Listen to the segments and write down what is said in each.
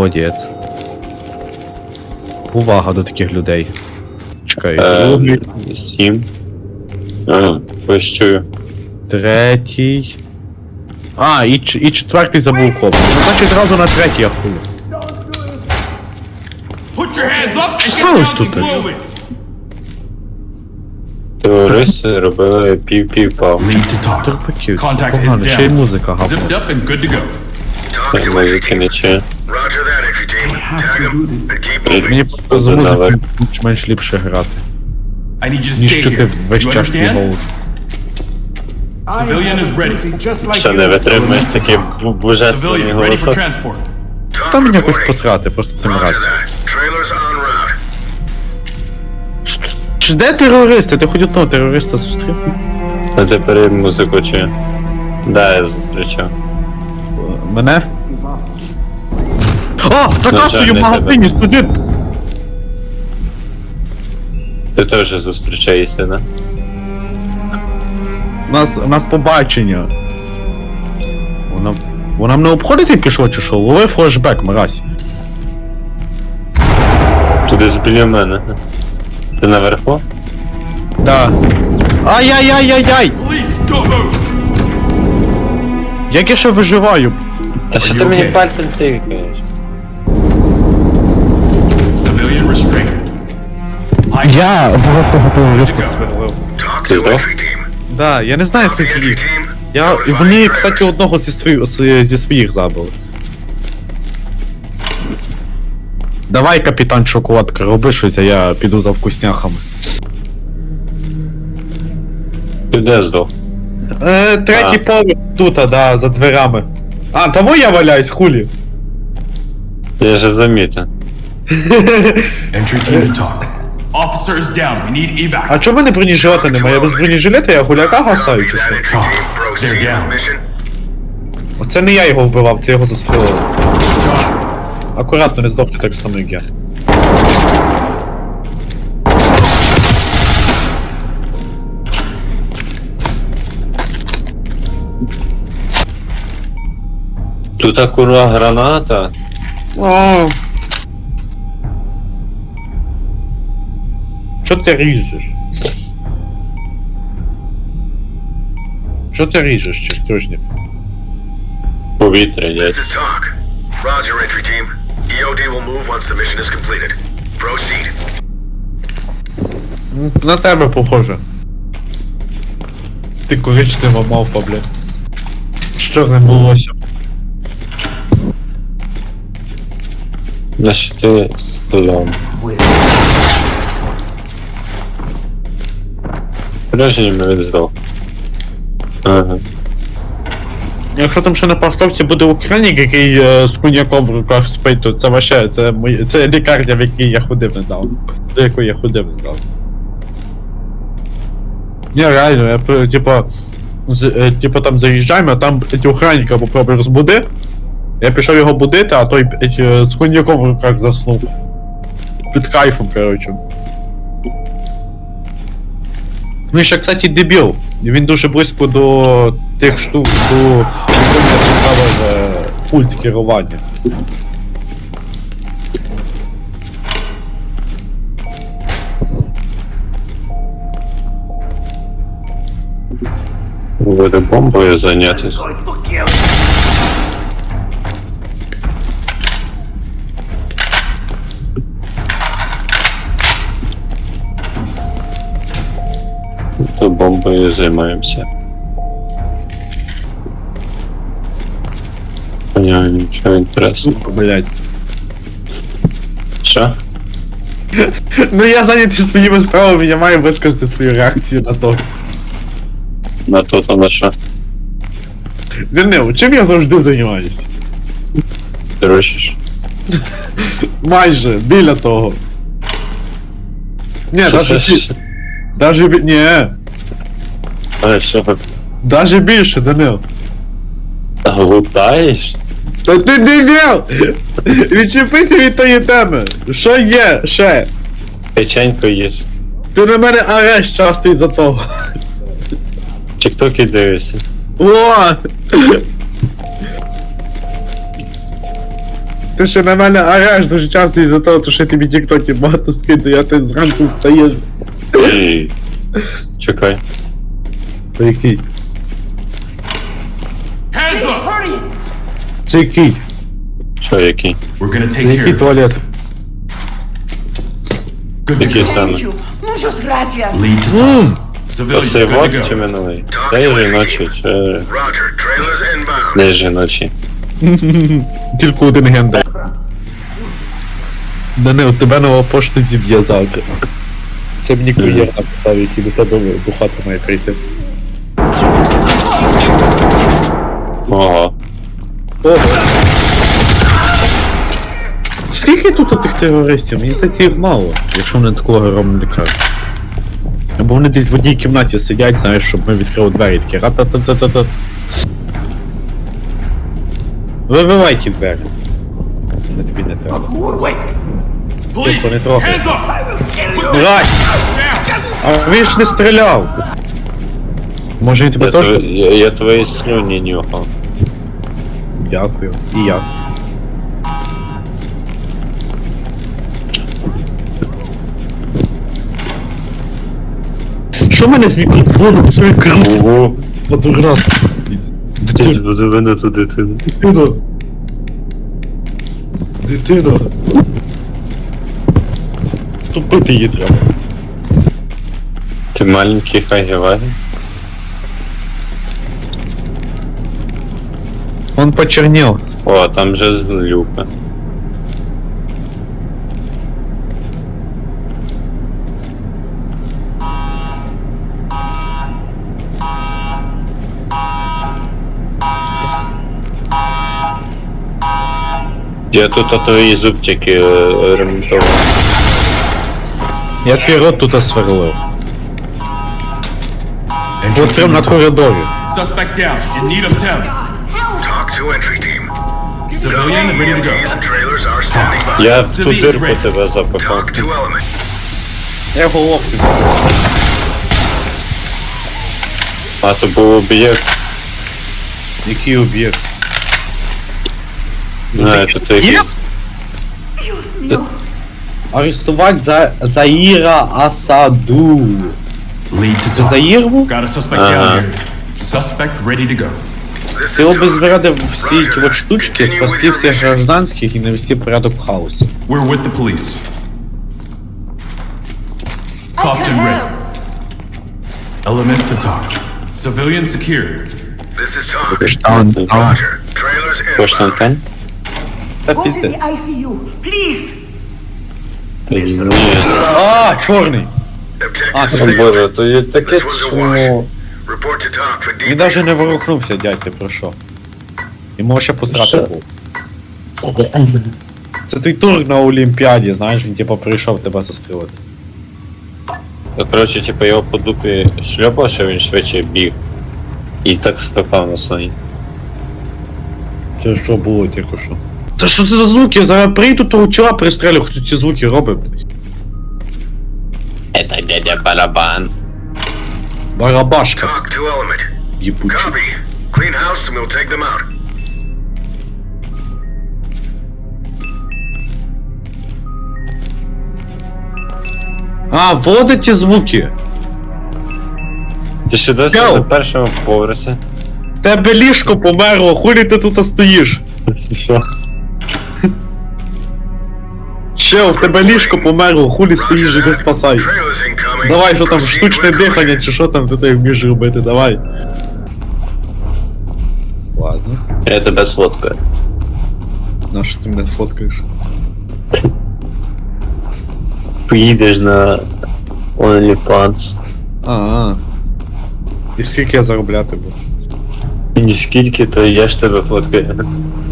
Молодець. Увага до таких людей. Чекай, Е, Сім. А, ось чую. третій. А, і, ч- і четвертий забув коп. Ну, значить, зразу на третій я хуй. Put your hands up and Що сталося тут. Терористи робили пів-пів пав. Lead to talk. Терпаків, погано, ще й музика гавна. Them and keep Мені просто за менш ліпше грати, ніж чути весь час твій голос. Що не витримуєш такі божественні transport. Там мені якось посрати, просто тим раз. Чи де терористи? Ти хоч одного терориста зустрів? А тепер музику чую. Да, я зустрічав. Мене? О, за касою в магазині студент! Ти теж зустрічаєшся, да? У нас, у нас побачення. Вона, вона мене обходити пішло чи що? Лови флешбек, мразь. Ти десь біля мене. Ти наверху? Да. Ай-яй-яй-яй-яй! Як я ще виживаю? Та що you ти мені пальцем тикаєш? Civilian restraint. Я Чекай. сверлив. Talk Ти здох? Да, я не знаю скільки entry їх. Я, і вони, кстати, одного зі своїх, зі своїх забили. Давай, капітан шоколадка, роби щось, а я піду за вкусняхами. Ти де здох? Е, третій А. поверх тут, а, да, за дверами. А, того я валяюсь, хули. Я же заметил. Entry team to talk. Officer is down. We need evac. А чому в мене бронежилета немає? Я без бронежилета, я гуляка гасаю чи що? They're down. Оце не я його вбивав, це його застрелили. Акуратно, не здохте так само, як я. Тут акура граната. О. Що ти ріжеш? Що ти ріжеш, чертежник? Повітря, This дядь. is talk. Roger, entry team. EOD will move once the mission is completed. Proceed. На тебе похоже. Ти коричнева мавпа, блядь. Що не було ще? На ти столом? Враження він здох. Ага. Якщо там ще на парковці буде охранник, який е, з коньяком в руках спить, то це вообще, це, мої- це лікарня, в якій я ходив недавно. До якої я ходив недавно. Ні, реально, я пр- типа, з, е, типа там заїжджаємо, а там ті охранника попробуй розбуди. Я пішов його будити, а той е, з коньяком в руках заснув. Під кайфом, коротше. Він ще, кстати, дебіл. Він дуже близько до тих штук, до якого я поставив е, пульт керування. Буде бомбою зайнятися. Бомбою займаємося. Поняв, нічого інтересного. Сука, блядь. Що? Ну я зайнятий своїми справами, я маю висказати свою реакцію на то. На то то на що? Денил, чим я завжди займаюся? Дрочиш? Майже, біля того. Ні, Що даже, це бі... даже бі... Ні, А що ви даже більше, Данил. глутаєш? Та ти дебіл! Відчепися від тої теми. Що є? Ще? Печенько їш. Ти на мене арешт частий за того. Тіктоки дивишся. О! ти ще на мене ореш дуже часто із-за того, що я тобі тіктоки багато скидаю, а ти зранку встаєш. Чекай. Це який? Hands up! Це який? Що, який? We're gonna Це take care який of it. туалет? Good to Який go. саме? Thank you. Muchas gracias. Lead to top. Civilians, Оцей good вот to чи go. минулий? Жіночий, чи Roger. Trailers inbound. не жіночий? Тільки один гендер. Данил, тебе нова пошта зіб'є завтра. Це мені кур'єр написав, який до тебе до хати має прийти. Ого. Ого. Скільки тут тих терористів? Мені здається, їх мало, якщо вони такого грому лікарні. Або вони десь в одній кімнаті сидять, знаєш, щоб ми відкрили двері такі ра-та-та-та-та-та. Вибивай ті двері. Не тобі не треба. Тихо, не трогай. Блядь! А він ж не стріляв! Може він тебе Я, теж? я, я твої слюні нюхав. Дякую. І я. Що в мене з мікрофоном? Що я кру? Ого. Один раз. Ти Дитина. буде мене ту дитину. Дитина. Дитина. Тупити її треба. Ти маленький хагі-вагі? Он почернел. О, там же злюка. Я тут а твої зубчики е, ремонтував. Я твій рот тут сверлив. Entry От прям team на to top. коридорі. Suspect down, in need of Thames. Talk to entry team. Civilian, ready to EMTs go. and trailers are standing by. Я в ту Civilians дирку ready. тебе запихав. Talk to element. Я головку. А то був об'єкт. Який об'єкт? Не, то ти якийсь. Арестувати за Заїра Асаду. Lead to Це top. Заїрву? Got a suspect Uh-huh. down here. Suspect ready to go. Оби Talk. збирати всі ті штучки, спасти всіх гражданських і навести порядок в хаосі. We're with the police. Compton ready. Element to talk. Civilian secured. This is. Штан, Roger. Trailers inbound. Та пізде. А, чорний! Stable. боже, то є таке This Він навіть не ворухнувся, дядь, ти про що? Йому ще посрати Що? був. Це твій тур на Олімпіаді, знаєш, він типу прийшов тебе застрілити. То, коротше, типу, його по дупі шльопав, що він швидше біг. І так скакав на слоні. Це що було тільки що? Та що це за звуки? Зараз прийду того чола пристрелю, хто ці звуки робить. блядь. Это дядя барабан. Барабашка, Talk to element. їбучий. Copy. Clean house and we'll take them out. А, вот ті звуки. Ти ще досі Йоу! на першому поверсі? В тебе ліжко померло, хулі ти тут стоїш? Що? Чел, в тебе ліжко померло, хулі стоїш, іди спасай. Trailers incoming. Давай, що там, Proceed штучне with дихання, caution. чи що там ти так вмієш робити, давай. Ладно. Я тебе сфоткаю. На що ти мене фоткаєш? Поїдеш на OnlyFans. А. І скільки я заробляти буду? Ні скільки, то я ж тебе фоткаю.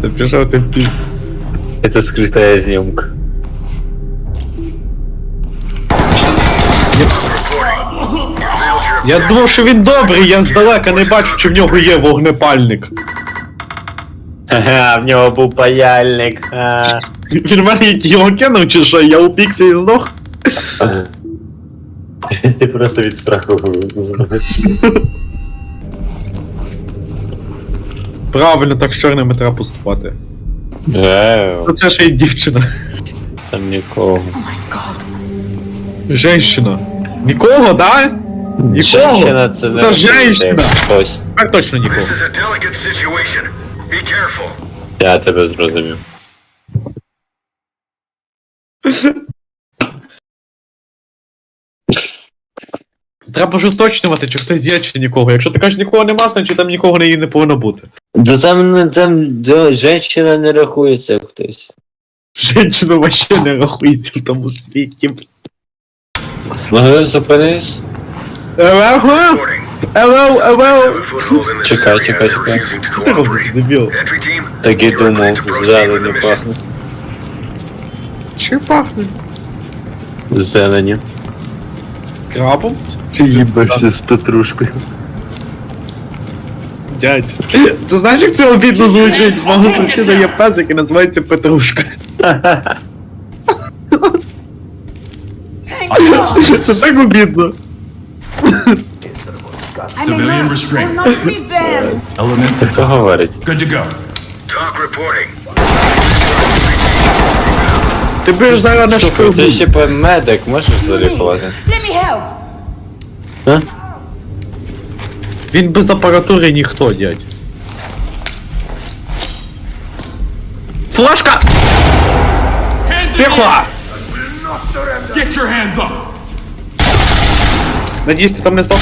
Ти пішов ти пі... Это скрытая зйомка. Я думав, що він добрий, я здалека не бачу, чи в нього є вогнепальник. Ага, в нього був паяльник. А. Він в мене його кинув, чи що, я упікся і здох? Ти просто від страху зробив. Правильно, так з чорними треба поступати. Е, Ну це ще й дівчина. там нікого. Женщина. Нікого, да? Нікого? Женщина це не Та женщина. хтось. Так точно нікого. This is a delicate situation. Be careful. Я тебе зрозумів. Треба ж уточнювати, чи хтось є, чи нікого. Якщо ти кажеш нікого нема, значить там нікого не, не повинно бути. Да там, там да, женщина не рахується як хтось. Женщина вообще не рахується в тому світі. Могли зупинись? Елео. a foothold in this Чекай, чекай, чекай. ти робиш, дебіл? Так і думав, зелені пахне. Чи пахне? Зелені. Крабом? Ти їбешся з петрушкою. Дядь. Ти знаєш, як це обідно звучить? У Мого сусіда є пес, який називається Петрушка. Це так обідно. Civilian restraint. Will not leave them. Element to Хто говорить? Good to go. Talk reporting. Ти будеш зараз на Слухай, ти шпигу. ще по медик можеш залікувати? Let me help. А? Він без апаратури ніхто, дядь. Флешка! Hands in Тихо! air. Get your hands up. Надіюсь, ти там не став.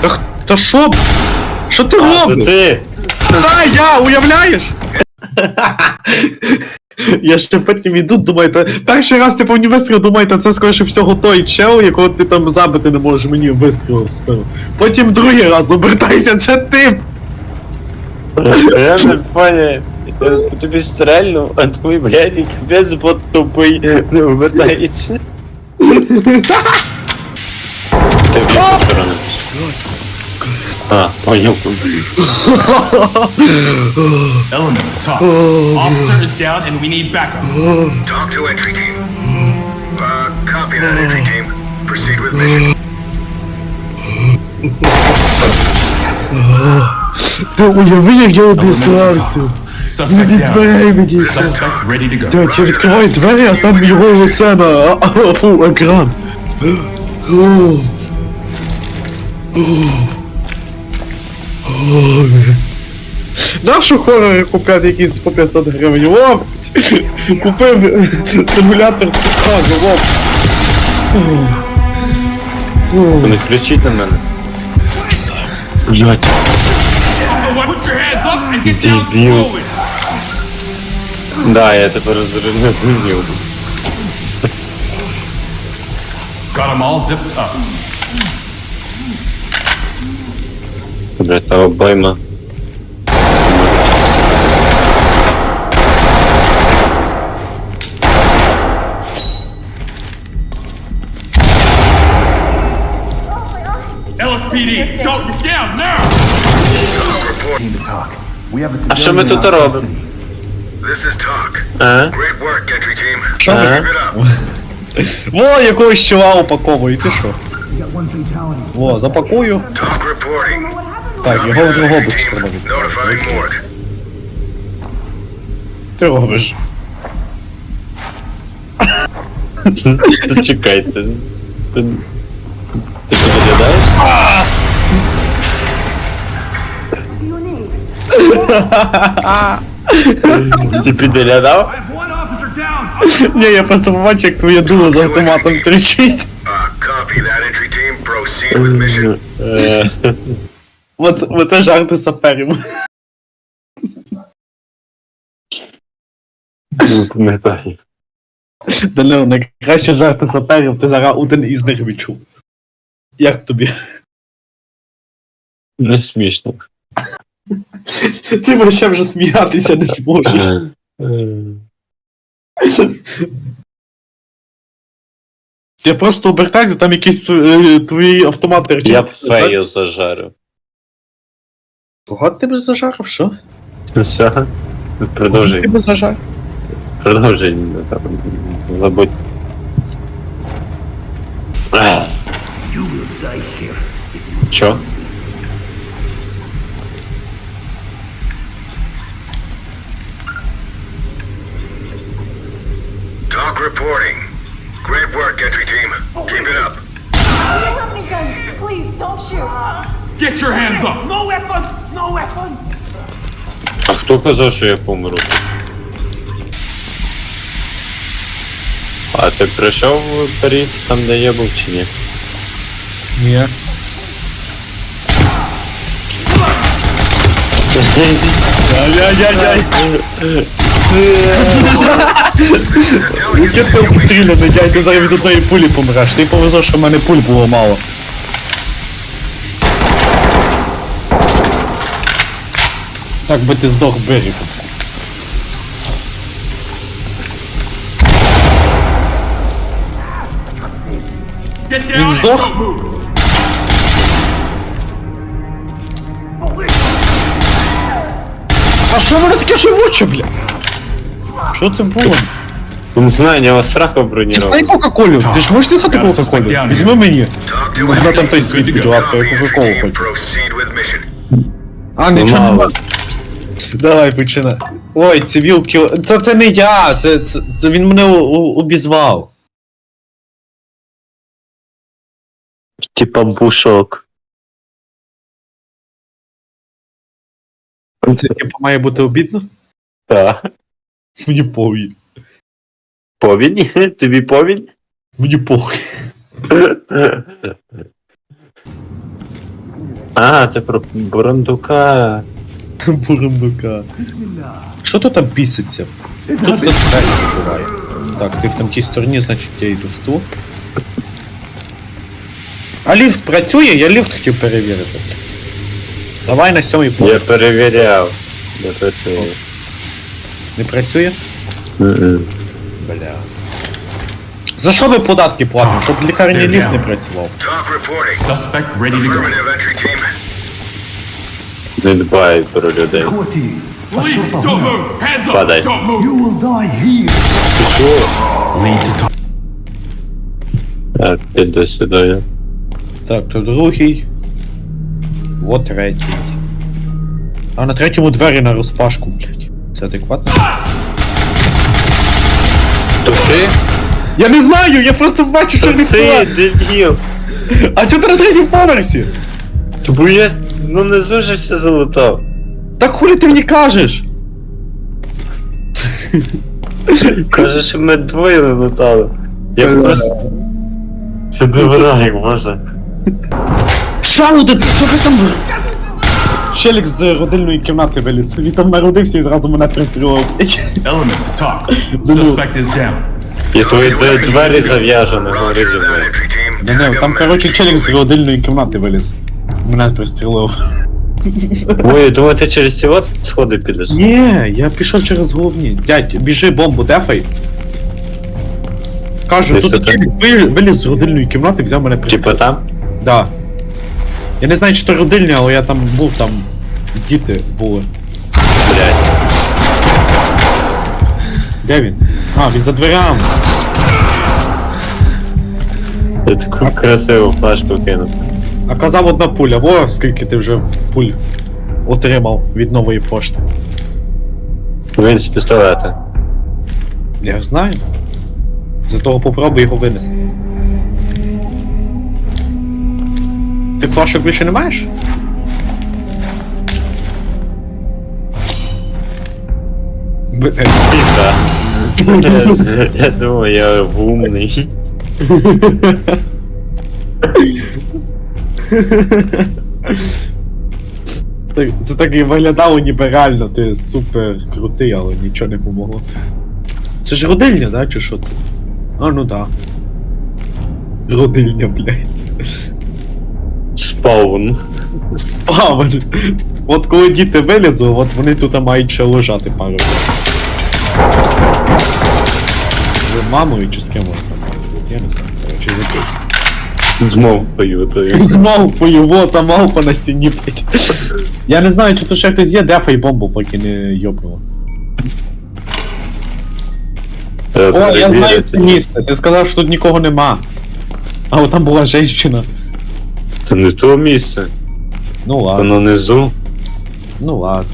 Та, х- та що? б? Що ти робиш? Ти! Та я, уявляєш? Я ще потім іду, думаю, та перший раз ти повні вистріл, думаю, та це скоріше всього той чел, якого ти там забити не можеш мені вистріл в спину. Потім другий раз обертайся, це ти! Я не понял. Я тобі стрельну, а твій блядь, капець бот тупий не обертається. Ти в яку сторону? А, понял. Element to talk. Officer is down and we need backup. Talk to entry team. Uh, copy that entry team. Proceed with mission. Ти уяви, як я обісрався. Suspect down. мені. Suspect ready to go. Дядь, я відкриваю двері, а там його лице на а, а, фу, екран. Нашу хорори купляти якісь по 500 гривень. О! Купив симулятор спецназу, о! Не кричіть на мене. Down Дебіл. Да, я тепер не зрозумів. Got them all zipped up. Блядь, та обойма. LSPD, don't get down now. А що ми тут робимо? This is talk. А? Great work, entry team. Во, якогось чола упаковую, ти що? Во, запакую. Talk reporting. Так, його другого team. треба відправити. Ти робиш. Чекай, ти... Ти, виглядаєш? Ти підглядав? Ні, я просто побачив, як твоє дуло з автоматом тричить. Copy that, entry team. Proceed with mission. Е, Оце, оце жарти саперів. Не пам'ятаю. Данило, найкраще жарти саперів, ти зараз один із них відчув. Як тобі? Не смішно. Ти вообще вже сміятися не зможеш. Е, Я просто обертайся, там якісь е, твої автомати Я б фею зажарив. Кого ти б зажарив, що? Все. Кого Продовжуй. ти б зажарив? Продовжуй. там, Забудь. А, You will die here if you Чо? miss. Talk reporting. Great work, entry team. Keep it up. Give me guns! Please, don't shoot! Get your hands up! No weapon! No weapon! А хто казав, що я помру? А ти прийшов перед там, де я був чи ні? Ні. Ай-яй-яй-яй. Яке ти зараз від одної пулі помреш. Ти повезло, що в мене пуль було мало. Так би ти здох берегом. Get down and сдох? don't move! А що воно таке живуче, бля? Що це було? Не знаю, у нього срака Дай бронірова. Кока-Колю, ти ж можеш сказати Gotta Кока-Колю? suspect down Візьми мені. Talk to Вона entry там той team. світ, Good to будь go. ласка, я Copy, entry Кока-Колу team. хочу. Proceed with mission. А, нічого Мало. нема. Давай, починай. Ой, цивіл кіл... Це, це не я, це, це, це він мене у- у- обізвав. Типа бушок. Це типу має бути обідно? Так. Мені похуй. Повінь? Тобі повінь? Мені похуй. А, це про Бурундука. Бурундука. Що тут там піситься? Тут двері буває. Так, ти в там тій стороні, значить я йду в ту. А ліфт працює? Я ліфт хотів перевірити. Давай на сьомий Я поверх. перевіряв. Не працює. Не працює? Мгм. Бля. За що ви податки платите? Щоб лікарні ліфт не працював. Talk reporting. Suspect ready to go. Affirmative, entry team. Не дбають про людей. Падай. You will die here. Так, іди сюди. Так, то другий. Вот третій. А на третьому двері на розпашку, блядь. Це адекватно? То ти? Я не знаю, я просто бачу, що не Ти, дебіл! А чого ти на третьому поверсі? Бо я ну не же все залутав. Так хулі ти мені кажеш? Каже, що ми двоє не лутали. Я Це- просто. Це диврак, боже. Шалуди, що ви там? Челік з родильної кімнати виліз. Він там народився і зразу мене пристрілив. Element to talk. No, no. Suspect is down. І твої двері зав'яжені, говори зі мною. Да не, там, короче, челік з родильної кімнати виліз. Мене пристрілив. Ой, думаю, ти через ці от сходи підеш. Ні, я пішов через головні. Дядь, біжи бомбу, дефай. Кажу, Десь тут це- челік ви- виліз з родильної кімнати, взяв мене пристрілив. Типа там? Да. Я не знаю, чи то родильня, але я там був, там діти були. Блять. Де він? А, він за дверями. Я таку красиву флешку кинув. А казав одна пуля. Во, скільки ти вже пуль отримав від нової пошти. Він з пістолета. Я знаю. Зато попробуй його винести. Ти флешок більше не маєш? Б- е, Пізда. Я думаю, я умний. Так, Це так і виглядало ніби реально, ти супер крутий, але нічого не помогло. Це ж родильня, да, чи що це? А, ну да. Родильня, блядь. Спаун. Спавен. От коли діти вилізли, от вони тут мають ще лежати пару. Ви мамою чи з ким вони там? Я не знаю. Короче, з яких. З мовпою тою. З мавпою, во, там мавпа на стіні, блядь. Я не знаю, чи це ще хтось є, дефай бомбу, поки не йобнуло. Треба О, я знаю це місце. Ти сказав, що тут нікого нема. А от там була женщина. Це не то місце. Ну ладно, Воно внизу. ну ладно.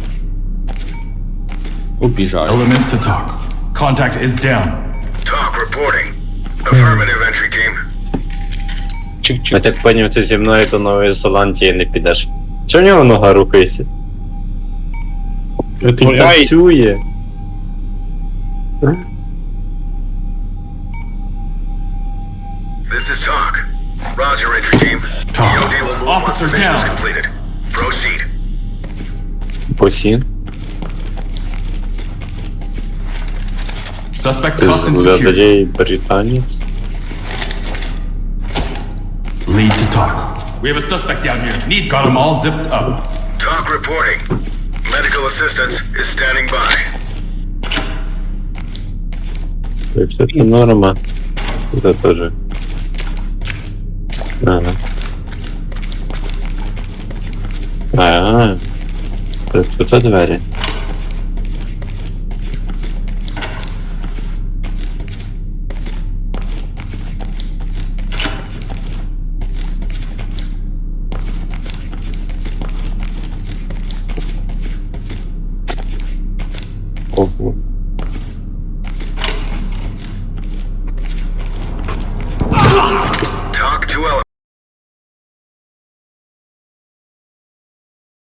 Убіжаю. Element to talk. Contact is down. Talk reporting. Affirmative entry team. Чик-чик. так поняв, ти зі мною до Нової Зеландії не підеш. Чого в нього нога рухається? Ти Він танцює. This is talk. Roger, entry team. Talk. EOD will move Officer once the mission is completed. Proceed. Посін. Suspect Ти cuffed and secured. злодій британець. Lead to talk. We have a suspect down here. Need got them all zipped up. Talk reporting. Medical assistance is standing by. Якщо це норма, це теж. Ага. А, це, це двері.